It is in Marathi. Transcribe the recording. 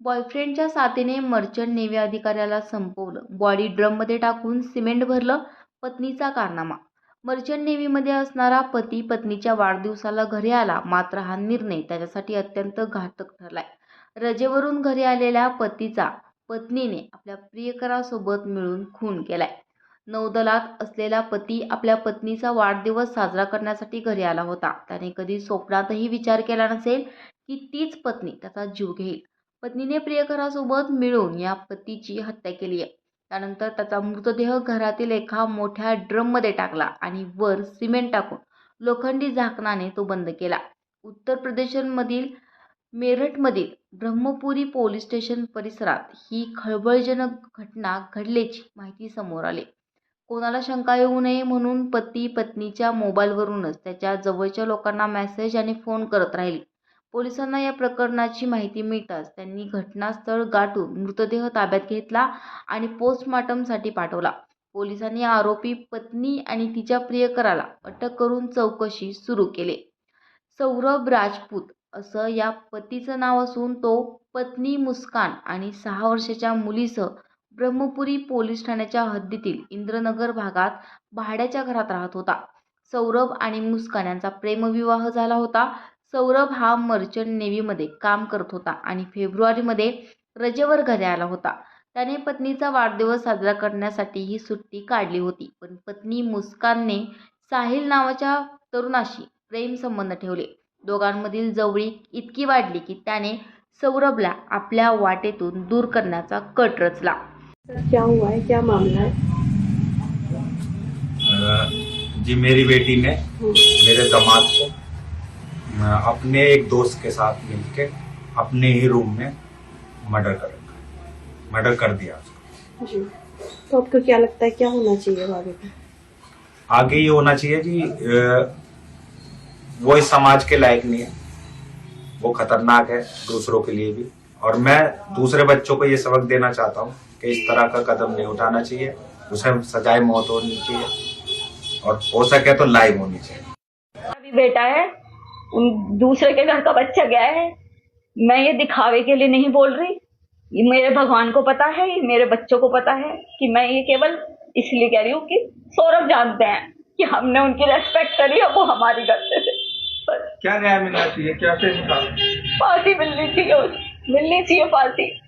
बॉयफ्रेंडच्या साथीने मर्चंट नेव्ही अधिकाऱ्याला संपवलं. बॉडी ड्रममध्ये टाकून सिमेंट भरलं पत्नीचा कारनामा. मर्चंट नेव्हीमध्ये असणारा पती पत्नीच्या वाढदिवसाला घरी आला मात्र हा निर्णय त्याच्यासाठी अत्यंत घातक ठरलाय. रजेवरून घरी आलेल्या पतीचा पत्नीने आपल्या प्रियकरासोबत मिळून खून केलाय. नौदलात असलेला पती आपल्या पत्नीचा वाढदिवस साजरा करण्यासाठी घरी आला होता. त्याने कधी स्वप्नातही विचार केला नसेल की तीच पत्नी त्याचा जीव घेईल. पत्नीने प्रियकरासोबत मिळून या पतीची हत्या केली. आहे त्यानंतर त्याचा मृतदेह घरातील एका मोठ्या ड्रममध्ये टाकला आणि वर सिमेंट टाकून लोखंडी झाकणाने तो बंद केला. उत्तर प्रदेशमधील मेरठमधील ब्रह्मपुरी पोलीस स्टेशन परिसरात ही खळबळजनक घटना घडल्याची माहिती समोर आली. कोणाला शंका येऊ नये म्हणून पती पत्नीच्या मोबाईलवरूनच त्याच्या जवळच्या लोकांना मेसेज आणि फोन करत राहिली. पोलिसांना या प्रकरणाची माहिती मिळताच त्यांनी घटनास्थळ गाठून मृतदेह ताब्यात घेतला आणि पोस्टमॉर्टमसाठी पाठवला. पोलिसांनी आरोपी पत्नी आणि तिच्या प्रियकराला अटक करून चौकशी सुरू केली. सौरभ राजपूत असं या पतीचं नाव असून तो पत्नी मुस्कान आणि सहा वर्षाच्या मुलीसह ब्रह्मपुरी पोलीस ठाण्याच्या हद्दीतील इंद्रनगर भागात भाड्याच्या घरात राहत होता. सौरभ आणि मुस्कान यांचा प्रेमविवाह झाला होता. सौरभ हा मर्चंट नेव्हीमध्ये काम करत होता आणि फेब्रुवारीमध्ये रजेवर घरी आला होता. त्याने पत्नीचा वाढदिवस साजरा करण्यासाठी ही सुट्टी काढली होती पण पत्नी मुस्कानने साहिल नावाच्या तरुणाशी प्रेमसंबंध ठेवले. दोघांमधील जवळीक इतकी वाढली की त्याने सौरभला आपल्या वाटेतून दूर करण्याचा कट रचला. सर क्या हुआ है? क्या मामला है? अ, जी मेरी बेटी ने मेरे दामाद को अपने एक दोस्त के साथ मिलके अपने ही रूम में मर्डर कर रखा मर्डर कर दिया उसको। जी। तो आपको क्या लगता है क्या होना चाहिए आगे? आगे ये होना चाहिए कि वो इस समाज के लायक नहीं है। वो खतरनाक है दूसरों के लिए भी। और मैं दूसरे बच्चों को ये सबक देना चाहता हूँ कि इस तरह का कदम नहीं उठाना चाहिए। उसे सजाए मौत होनी चाहिए। और हो सके तो लाइव होनी चाहिए। अभी बेटा है दूसरे के घर का बच्चा गया है। मैं ये दिखावे के लिए नहीं बोल रही। ये मेरे भगवान को पता है ये मेरे बच्चों को पता है कि मैं ये केवल इसलिए कह रही हूँ कि सौरभ जानते हैं कि हमने उनकी रेस्पेक्ट करी और वो हमारी गलती से क्या न्याय मिलना चाहिए? क्या फिर फांसी मिलनी चाहिए मिलनी चाहिए फांसी।